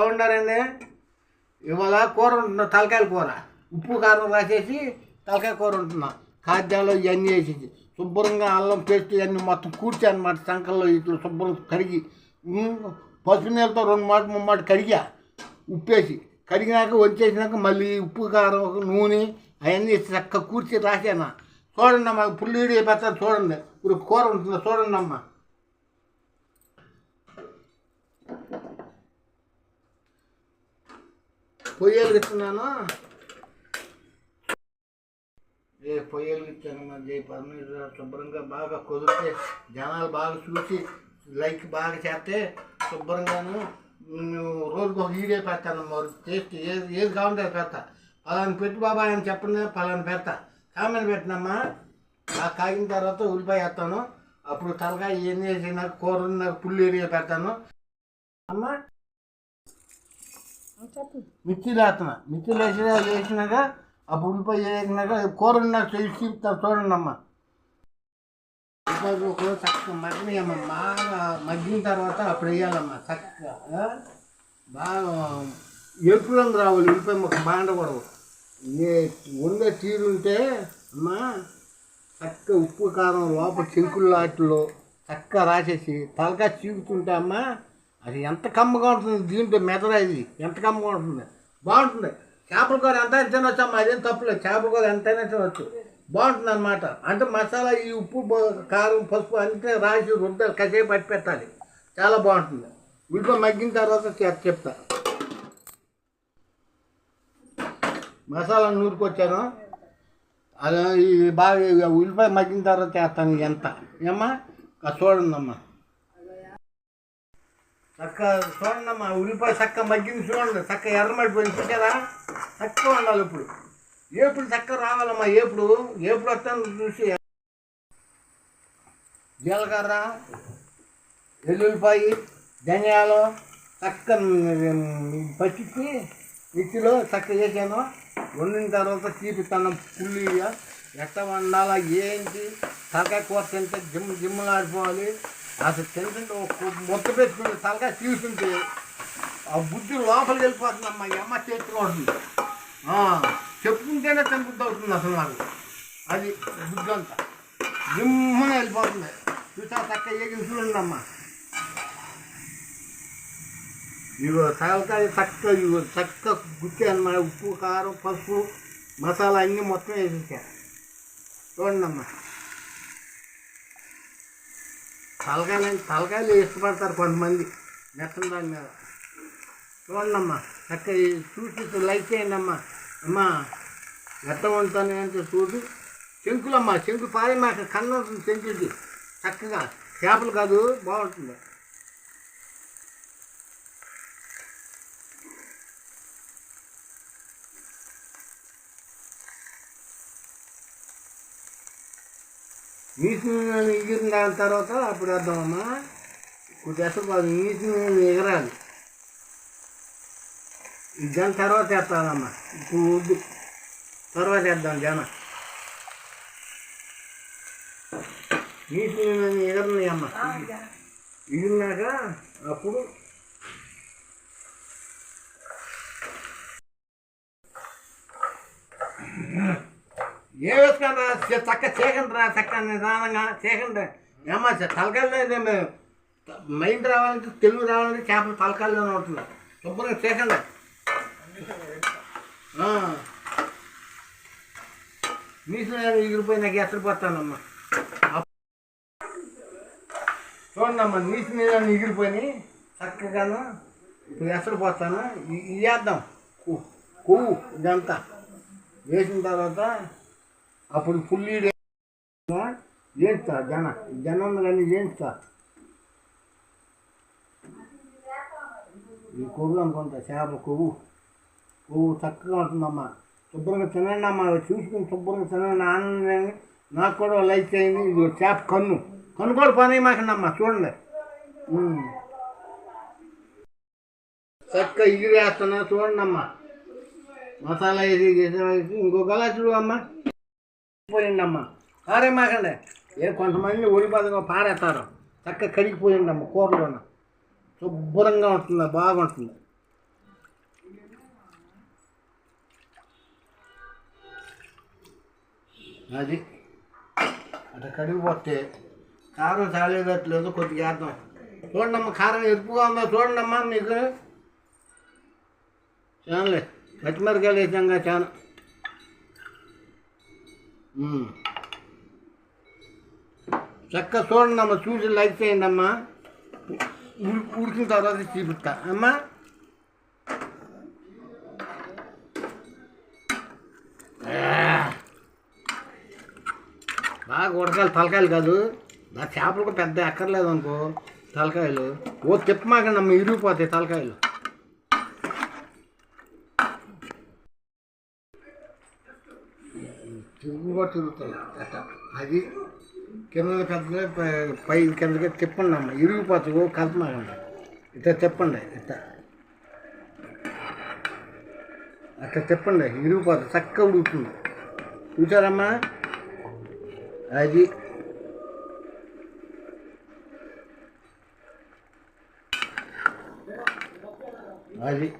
బాగుండారండి ఇవాళ కూర ఉంటున్నా తలకాయల కూర. ఉప్పు కారం రాసేసి తలకాయ కూర ఉంటున్నా. ఖాద్యాలు ఇవన్నీ వేసేసి శుభ్రంగా అల్లం పేస్ట్ ఇవన్నీ మొత్తం కూర్చో అనమాట సంకల్లో ఇట్లా శుభ్రం కడిగి. పసుపు నీళ్ళతో రెండు మాట మూడు మాట కడిగా. ఉప్పేసి కడిగినాక వంచేసినాక మళ్ళీ ఉప్పు కారం నూనె అవన్నీ చక్క కూర్చి రాసాను. చూడండి అమ్మా పుల్లి పెట్టాను చూడండి. ఇప్పుడు కూర ఉంటుంది చూడండి అమ్మా పొయ్యలు ఇస్తున్నాను ఏ పొయ్యలు ఇచ్చాను మరి జై శుభ్రంగా బాగా కుదిరితే జనాలు బాగా చూసి లైక్ బాగా చేస్తే శుభ్రంగాను నువ్వు రోజుకు ఒక వీడియో పెడతాను మరి టేస్ట్ ఏది ఏది కావాలంటే పెడతా. పలానా పెట్టు బాబా అని చెప్పండి పలానా పెడతా. కామెంట్ పెట్టినమ్మా. ఆ కాగిన తర్వాత ఉల్లిపాయ వేస్తాను. అప్పుడు తలకాయ ఏం చేసి నాకు కూర నాకు పుల్లి ఏరియా పెడతాను. అమ్మా మిర్చిలు వేస్తున్నా మిర్చిలు వేసి వేసినాక అప్పుడు ఉల్లిపాయ వేసినాక కూర నాకు చూడండి అమ్మ ఉల్లిపాయలు చక్కగా మగ్గినాయమ్మ బాగా మగ్గిన తర్వాత అప్పుడు వేయాలమ్మా చక్కగా బాగా ఎరుపు రంగు రావాలి ఉల్లిపాయ మాకు బాగుండకూడదు ఏ వండే తీరు ఉంటే అమ్మా చక్క ఉప్పు కారం లోపల చెంకులు లాట్లో చక్కగా రాసేసి తలకా చీకుతుంటే అమ్మా అది ఎంత కమ్మగా ఉంటుంది దీంట్లో మెదడు ఇది ఎంత కమ్మగా ఉంటుంది? బాగుంటుంది. చేపల కూర ఎంత తినొచ్చు అదేం తప్పులేదు చేపల కూర ఎంతైనా తినొచ్చు. బాగుంటుంది అనమాట అంటే మసాలా ఈ ఉప్పు కారం పసుపు అంతే రాసి రుద్ద కసేపు పట్టి పెట్టాలి. చాలా బాగుంటుంది. ఉల్లిపాయ మగ్గిన తర్వాత చెప్- చెప్తా. మసాలా నూరుకొచ్చాను. అది ఈ బాగా ఉల్లిపాయ మగ్గిన తర్వాత చేస్తాను. ఎంత? ఏమ్మా? అది చూడండి అమ్మా చక్క చూడండి మా ఉల్లిపాయ చక్క మగ్గింది చూడండి చక్క ఎర్రమడిపోయింది చూసారా? చక్కగా ఉండాలి ఇప్పుడు. ఏపుడు చక్క రావాలమ్మా ఏపుడు? ఏపుడు వస్తాను చూసి. జీలకర్ర ఎల్లుల్లిపాయి ధనియాలు చక్క పచ్చిచ్చి మిక్సీలో చక్క చేశాను. వండిన తర్వాత తీపిస్తాను పుల్లి ఎట్ట వండాలా ఏంటి? తలకాయ కూర తింటే జిమ్ జిమ్లాడిపోవాలి. అసలు తెలిసింది ఒక మొత్తం పెట్టుకుంటే తలకాయ తీసుకుంటే ఆ బుద్ధి లోపలికి వెళ్ళిపోతుందమ్మా ఈ అమ్మ చేతిలో ఉంటుంది. ఆ, చెప్పుకుంటేనే తినబుద్ధి అవుతుంది అసలు నాకు. అది బుద్ధి అంతా. జిమ్మని వెళ్ళిపోతుంది. చూసా చక్క ఏగిన చూడండి ఇగో తలకాయ చక్క ఇగో చక్క గుచ్చాను మన ఉప్పు కారం పసుపు మసాలా అన్నీ మొత్తం వేసేసా. చూడండి అమ్మా తలకాయలు తలకాయలు ఇష్టపడతారు కొంతమంది. మెత్తన దాని మీద. చూడండి అమ్మా చక్క చూసి లైక్ చేయండి అమ్మా అమ్మా ఎట్ట ఉంటాను అంటే చూసి చెంకులమ్మా చెంకు పారే మాకు కన్ను ఉంటుంది చెంకుది చక్కగా చేపలు కాదు బాగుంటుంది. నీటి ఎగిరిన దాని తర్వాత అప్పుడు వేద్దామమ్మా ఎసరు కాదు నీటి ఎగరాలి. ఈ దాని తర్వాత వేస్తానమ్మా ఇప్పుడు వద్దు. తర్వాత వేద్దాం జన. నీటి అమ్మ ఎగిరినాక అప్పుడు ఏ వేసుకున్నా చక్క చేయకండి రా చక్క నిదానంగా చేయకండి ఏమా తలకాయలు మైండ్ రావాలంటే తెలుగు రావాలంటే చేపలు తలకాయలు ఉంటుంది శుభ్రంగా చేయకండి మీసిన ఎగిరిపోయి నాకు ఎసరిపోతానమ్మా చూడండి అమ్మా నీసి మీద ఎగిరిపోయి చక్కగాను ఇప్పుడు ఎసరిపోతాను ఇది వేద్దాం. కొవ్వు ఇదంతా. వేసిన తర్వాత అప్పుడు పుల్లీడు ఏంటా జన జనం కానీ ఏంటా ఈ కొవ్వు అనుకుంటా చేప కొవ్వు. కొవ్వు చక్కగా ఉంటుందమ్మా. శుభ్రంగా తినండి అమ్మా చూసుకుని శుభ్రంగా తినండి. ఆనందంగా నాకు కూడా లైక్ చేయండి. ఇది చేప కన్ను. కన్ను కూడా పని మాకండమ్మా చూడండి. ఉమ్. చక్క ఇగిరేస్తున్నా చూడండి అమ్మా. మసాలా ఇది గీసి ఇంకో గలాసుడు అమ్మ. పోయిండమ్మా. ఆరే మాకండి ఏ కొంతమంది ఒడి ఒడిపదగా పారేస్తారు. చక్కగా కడిగిపోయిండమ్మ కూరలోన. శుభ్రంగా ఉంటుంది బాగుంటుంది. అది. అట్లా కడిగిపోతే కారం చాలేదట్లేదు కొద్దిగా వేద్దాం చూడండమ్మ కారం ఎరుపుగా ఉందా చూడండమ్మా మీకు. చాలే. పచ్చిమిరకాయలు వేసాం కదా చాలా. ఉమ్. చక్కగా చూడండి అమ్మా చూసి లైక్ చేయండి అమ్మా. ఉడికిన తర్వాత చూపిస్తా. అమ్మా. బాగా ఉడకాలి తలకాయలు కాదు. నా చేపలకు పెద్ద ఎక్కర్లేదు అనుకో తలకాయలు. ఓ తిప్పమాకండి అమ్మ ఇరిగిపోతాయి తలకాయలు. కూడా తిరుగుతాయి. అట్ట. అది కింద పెద్ద పై- కిందకి తిప్పండి అమ్మ ఇరిగిపోతుంది ఓ కలపమాకండి ఇట్లా తిప్పండి ఇట్ట. అట్లా తిప్పండి ఇరిగిపోతుంది చక్కగా ఉడుకుతుంది. చూసారమ్మా? అది. అది.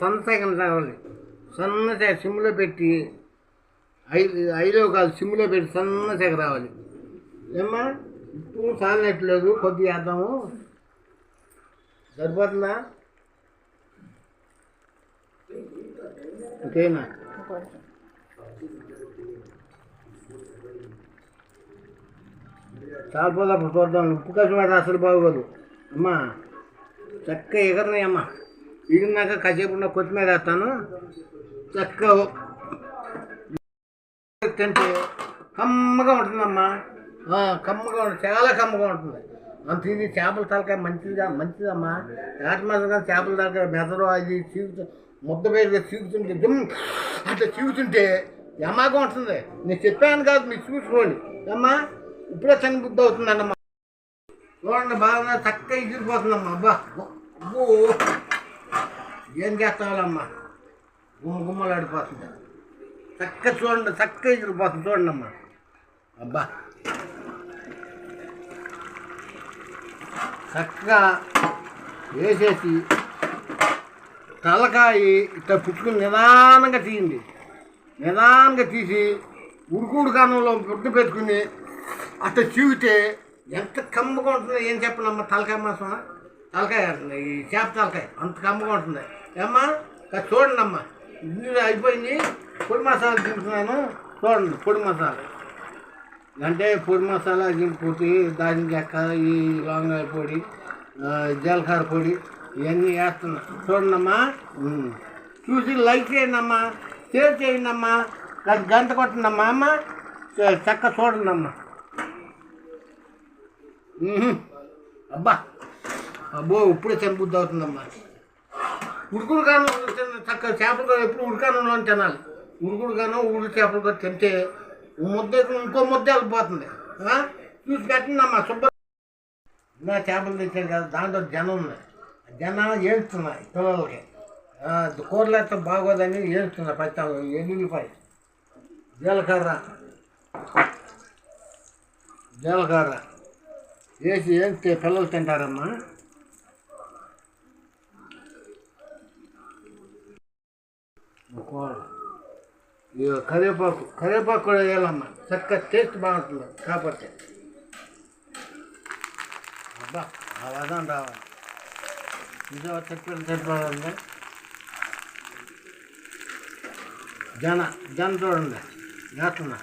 సన్నసగం రావాలి సన్నసగ సిమ్లో పెట్టి ఐదు ఐదో కాదు సిమ్లో పెట్టి సన్నసగ రావాలి. ఏమ్మా? ఇప్పుడు సాలినట్లేదు కొద్దిగా వేద్దాము. సరిపోతుందా? ఓకేనా చాలిపోతే అప్పుడు చూద్దాం. ఉప్పు కష్టం అయితే అసలు బాగోదు. అమ్మా చక్క ఎగరనాయమ్మా అమ్మా కాసేపు ఉన్న కొత్తిమీర వేస్తాను. చక్కగా తింటే కమ్మగా ఉంటుందమ్మా. కమ్మగా ఉంటుంది చాలా కమ్మగా ఉంటుంది. అంత ఇది చేపల తలకాయ మంచిదిగా మంచిదమ్మా. ఏటమాసంగా చేపల తలకాయ మెదడు అది చీకుతు ముద్ద పేరుగా చీకుతుంటే దిమ్ అట్లా చీకుతుంటే ఎమ్మాగా ఉంటుంది. నేను చెప్పాను కాదు మీరు చూసుకోండి. అమ్మా ఇప్పుడే చని బుద్ధి అవుతుందండమ్మా చూడండి బాగా చక్కగా ఇగిరిపోతుందమ్మా అబ్బా అబ్బో. ఏం చేస్తావాలమ్మా? గుమ్మ గుమ్మలు ఆడిపోతుంది? చక్కగా చూడండి చక్కగా ఎగిరిపోతుంది చూడండి అమ్మా అబ్బా. చక్కగా వేసేసి తలకాయ ఇట్లా పుచ్చుకుని నిదానంగా తీయండి. నిదానంగా తీసి ఉడుకుడు కాలంలో బుడ్డ పెట్టుకుని అట్లా చీవితే ఎంత కమ్మగా ఉంటుందో ఏం చెప్పనమ్మా తలకాయ మాసం? తలకాయ ఈ చేప తలకాయ అంత కమ్మగా ఉంటుంది. ఏమ్మా? చూడండి అమ్మా అయిపోయింది. పొడి మసాలా తింటున్నాను చూడండి పొడి మసాలా. అంటే పొడి మసాలా దింపుకొట్టి దానికి ఎక్క ఈ లవంగాయ పొడి జీలకర్ర పొడి ఇవన్నీ వేస్తున్నా. చూడండమ్మా. అమ్మా చూసి లైక్ చేయండి అమ్మా షేర్ చేయండి అమ్మా గంట కొట్టండి అమ్మా. అమ్మ చక్క చూడండి అమ్మా అబ్బా. అబ్బో ఇప్పుడే చంపుద్ది అవుతుందమ్మా. ఉడుకుడు కాను చక్క చేపలు ఎప్పుడు ఉడకానంలో తినాలి. ఉడుకుడు కాను ఉడి చేపలు కూడా తింటే ముద్ద ఇంకో ముద్ద వెళ్ళిపోతుంది. చూసి పెట్టిందమ్మా అమ్మా శుభ్ర. నా చేపలు తెచ్చాను కదా దాంట్లో జనం ఉంది. జనం ఏడుతున్నాయి పిల్లలకి. కూరలు అయితే బాగోదని ఏడుతున్నాయి పచ్చి ఎల్లుల్లిపాయ జీలకర్ర. జీలకర్ర. వేసి ఏంటి పిల్లలు తింటారమ్మా కూర ఇక కరివేపాకు కరివేపాకు కూడా వేయాలమ్మా. చక్కగా టేస్ట్ బాగుంటుంది. కాకపోతే. అబ్బా అలాదాం రావాలి. ఇదో చెప్పారు చెప్పాలండి జన జన చూడండి. వేస్తున్నా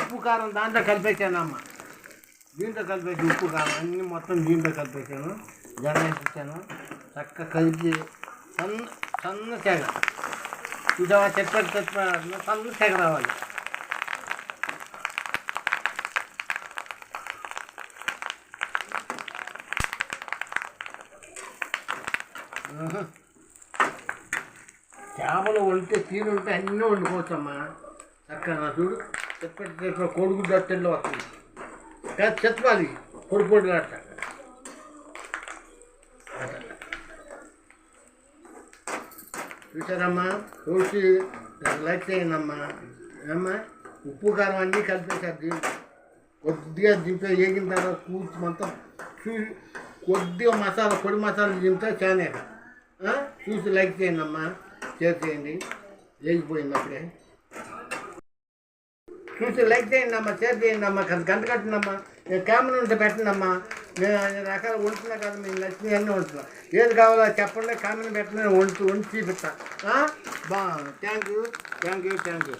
ఉప్పు కారం దాంట్లో కలిపేసానమ్మా. దీంట్లో కలిపేసి ఉప్పు కారం అన్నీ మొత్తం దీంట్లో కలిపేసాను. జన వేసేసాను చక్కగా కలిపి సన్న సన్న తెగ. చూసావా చెప్పాడు చెప్పాడు సన్న తెగ రావాలి. చేపలు వండితే తీరు ఉంటే అన్నీ వండుకోవచ్చమ్మా. చక్కగా చూడు. చెప్పటి చెప్పిన కోడిగుడ్డు తెల్ల వస్తుంది. కాదు చెప్పాలి పొడి పొడి అట్ట అట్ట. చూసారమ్మా? చూసి లైక్ చేయండమ్మా. ఏమ్మా? ఉప్పు కారం అన్నీ కలిపేశారు దీంట్లో కొద్దిగా దింపే వేగిన తర్వాత కూర్చు మొత్తం చూసి కొద్దిగా మసాలా పొడి మసాలా దింపితే చాలా. చూసి లైక్ చేయండి అమ్మా షేర్ వేగిపోయింది అప్పుడే. చూసి లైక్ చేయండి అమ్మా షేర్ చేయండి అమ్మా గంట కట్టిందమ్మా నేను కెమెరా ఉంటే పెట్టండి అమ్మా నేను అన్ని రకాలు వండుతున్నా కదా నేను లక్ష్మి అన్నీ వండుతున్నా. ఏది కావాలో చెప్పండి కామెంట్ పెట్టండి వండుతూ వండి చూపిస్తా. బాగుంది. Thank you thank you thank you